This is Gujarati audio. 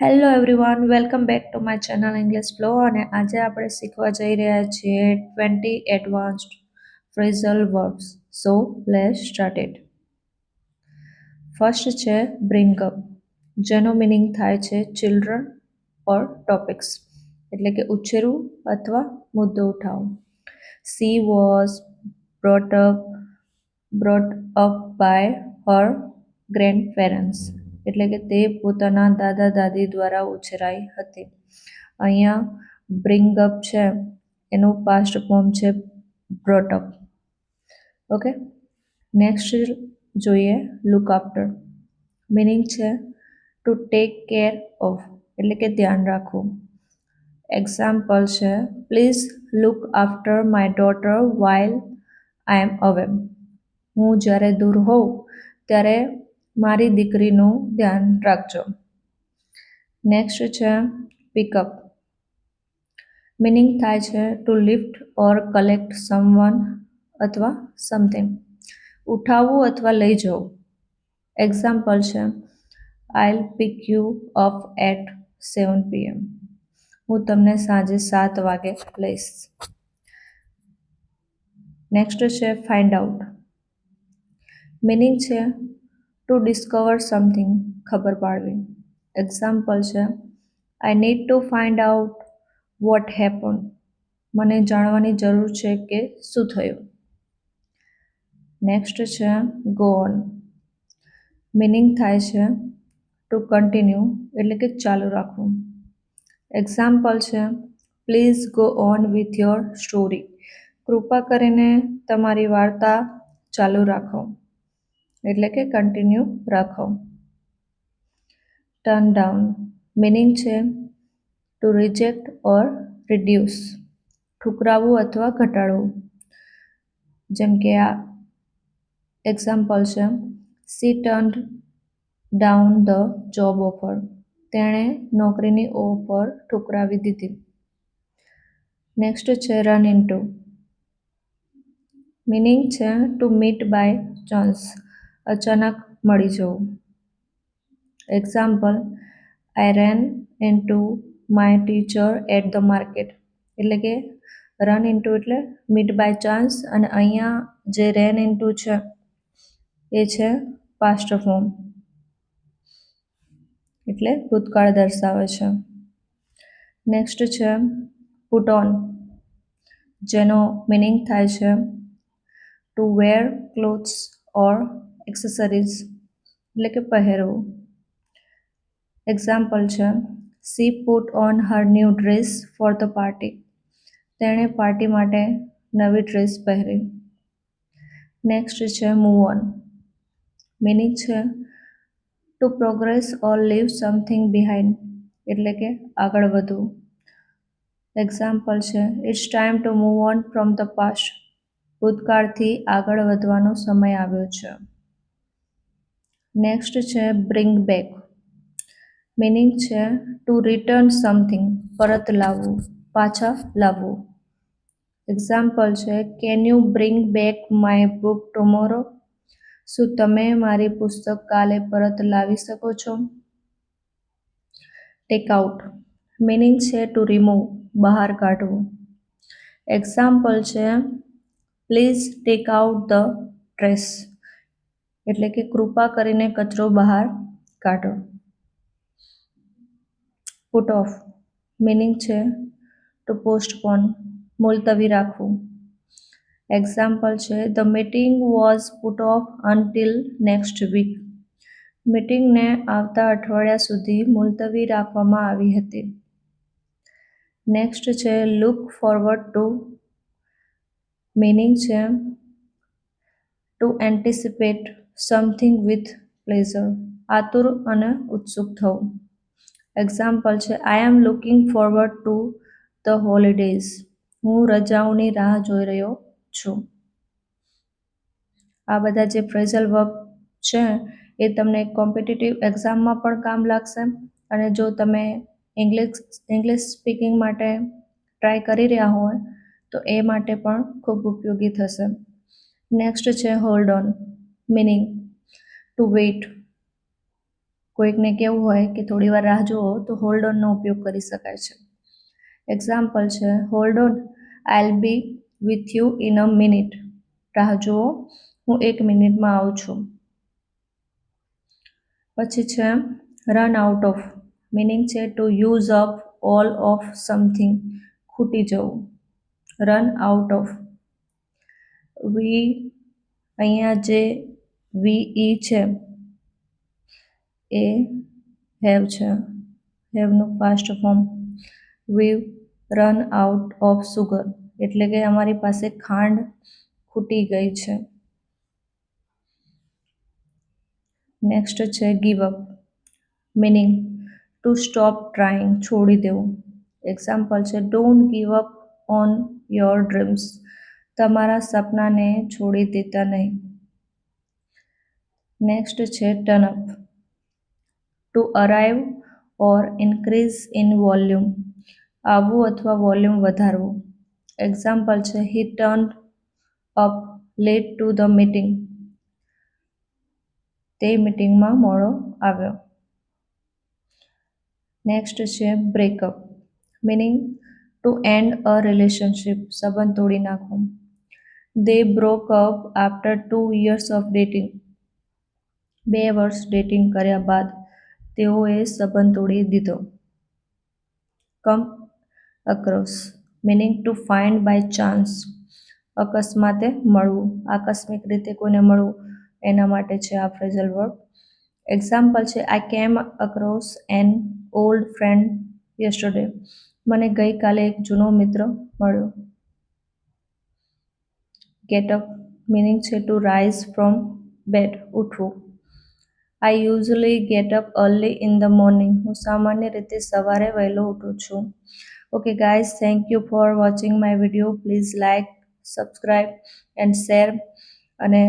Hello everyone welcome back to my channel English flow અને આજે આપણે શીખવા જઈ રહ્યા છીએ twenty advanced phrasal verbs so let started first છે બ્રિંગ અપ જેનો મિનિંગ થાય છે ચિલ્ડ્રન ઓર ટોપિક્સ એટલે કે ઉછેરવું અથવા મુદ્દો ઉઠાવો she was brought up brought up by her grandparents એટલે કે તે પોતાના દાદા દાદી દ્વારા ઉછેરાઈ હતી. અહીંયા બ્રિંગ અપ છે, એનું પાસ્ટ ફોર્મ છે બ્રોટઅપ ઓકે નેક્સ્ટ જોઈએ લુક આફ્ટર મિનિંગ છે ટુ ટેક કેર ઓફ એટલે કે ધ્યાન રાખવું. એક્ઝામ્પલ છે please look after my daughter while I am away હું જ્યારે દૂર હોઉં, ત્યારે મારી દીકરીનું ધ્યાન રાખજો. નેક્સ્ટ છે પિકઅપ મિનિંગ થાય છે to lift or collect someone અથવા સમથિંગ ઉઠાવવું અથવા લઈ જવું. એક્ઝામ્પલ છે I'll pick you up at seven PM હું તમને સાંજે સાત વાગે લઈશ. નેક્સ્ટ છે ફાઇન્ડ આઉટ મિનિંગ છે ટુ ડિસ્કવર સમથિંગ ખબર પાડવી. એક્ઝામ્પલ છે I need to find out what happen મને જાણવાની જરૂર છે કે શું થયું. નેક્સ્ટ છે ગો ઓન મિનિંગ થાય છે ટુ કન્ટિન્યુ એટલે કે ચાલુ રાખવું. એક્ઝામ્પલ છે please go on with your story કૃપા કરીને તમારી વાર્તા ચાલુ રાખો. એટલે કે કન્ટિન્યુ રાખો. ટર્ન ડાઉન મિનિંગ છે ટુ રિજેક્ટ ઓર રિડ્યુસ ઠુકરાવવું અથવા ઘટાડવું. જેમ કે આ એક્ઝામ્પલ છે. She turn down the job offer તેણે નોકરીની ઓફર ઠુકરાવી દીધી. નેક્સ્ટ છે રન ઇન ટુ મિનિંગ છે ટુ મીટ બાય ચાન્સ અચાનક મળી જવું. Example I ran to my teacher at the market એટલે કે રન ઇન્ટુ એટલે મીટ બાય ચાન્સ અને અહીંયા જે રેન ઇન્ટુ છે, એ છે પાસ્ટ ફોર્મ એટલે ભૂતકાળ દર્શાવે છે. નેક્સ્ટ છે પુટ ઓન જેનો મિનિંગ થાય છે to wear clothes or accessories એટલે કે પહેરવું એક્ઝામ્પલ છે she put on her new dress for the party તેણે પાર્ટી માટે નવી ડ્રેસ પહેરી. નેક્સ્ટ છે મૂવ ઓન મિનિંગ છે to progress or leave something behind એટલે કે આગળ વધવું. એક્ઝામ્પલ છે it's time to move on from the past ભૂતકાળથી આગળ વધવાનો સમય આવ્યો છે. નેક્સ્ટ છે બ્રિંગ બેક મિનિંગ છે ટુ રિટર્ન સમથિંગ પરત લાવવું, પાછા લાવવું. એક્ઝામ્પલ છે can you bring back my book tomorrow શું તમે મારી પુસ્તક કાલે પરત લાવી શકો છો? ટેક આઉટ મિનિંગ છે ટુ રિમૂવ બહાર કાઢવું. એક્ઝામ્પલ છે please take out the trash એટલે કે કૃપા કરીને કચરો બહાર કાઢો. પુટ ઓફ મિનિંગ છે ટુ પોસ્ટપોન મુલતવી રાખવું. એક્ઝામ્પલ છે the meeting was put off until next week મીટિંગને આવતા અઠવાડિયા સુધી મુલતવી રાખવામાં આવી હતી. નેક્સ્ટ છે લુક ફોરવર્ડ ટુ મિનિંગ છે to anticipate something with pleasure આતુર અને ઉત્સુક થવું. એક્ઝામ્પલ છે I am looking forward to the holidays હું રજાઓની રાહ જોઈ રહ્યો છું. આ બધા જે ફ્રેઝલ વર્ક છે, એ તમને કોમ્પિટિટિવ એક્ઝામમાં પણ કામ લાગશે. અને જો તમે ઇંગ્લિશ ઇંગ્લિશ સ્પીકિંગ માટે ટ્રાય કરી રહ્યા હોય, તો એ માટે પણ ખૂબ ઉપયોગી થશે. નેક્સ્ટ છે hold on meaning to wait કોઈકને કેવું હોય કે થોડી વાર રાહ જુઓ તો હોલ્ડ ઓનનો ઉપયોગ કરી શકાય છે. એક્ઝામ્પલ છે hold on I'll be with you in a minute રાહ જુઓ, હું એક મિનિટમાં આવું છું. પછી છે રન આઉટ ઓફ મિનિંગ છે to use up all of something ખૂટી જવું. રન આઉટ ઓફ વી અહીંયા જે વી ઈ છે. એ હેવ છે. હેવનું past form. We run out of sugar. એટલે કે અમારી પાસે ખાંડ ખૂટી ગઈ છે. નેક્સ્ટ છે give up meaning to stop trying છોડી દેવું. એક્ઝામ્પલ છે don't give up on your dreams તમારા સપનાને છોડી દેતા નહીં. નેક્સ્ટ છે turn up to arrive or increase in volume આવવું અથવા વોલ્યુમ વધારવું. એક્ઝામ્પલ છે he turn up late to the meeting તે મીટિંગમાં મોડો આવ્યો. નેક્સ્ટ છે break up meaning to end a relationship સંબંધ તોડી નાખવો. They broke up after two years of dating બે વર્ષ ડેટિંગ કર્યા બાદ તેઓએ સંબંધ તોડી દીધો. Come across meaning to find by chance અકસ્માતે મળવું, આકસ્મિક રીતે કોઈને મળવું, એના માટે છે આ ફ્રેઝલ વર્ડ એક્ઝામ્પલ છે I came across an old friend yesterday મને ગઈકાલે એક જૂનો મિત્ર મળ્યો. ગેટઅપ મિનિંગ છે ટુ રાઇઝ ફ્રોમ બેડ ઉઠવું. I usually get up early in the morning હું સામાન્ય રીતે સવારે વહેલો ઉઠું છું. Okay guys thank you for watching my video please like subscribe and share અને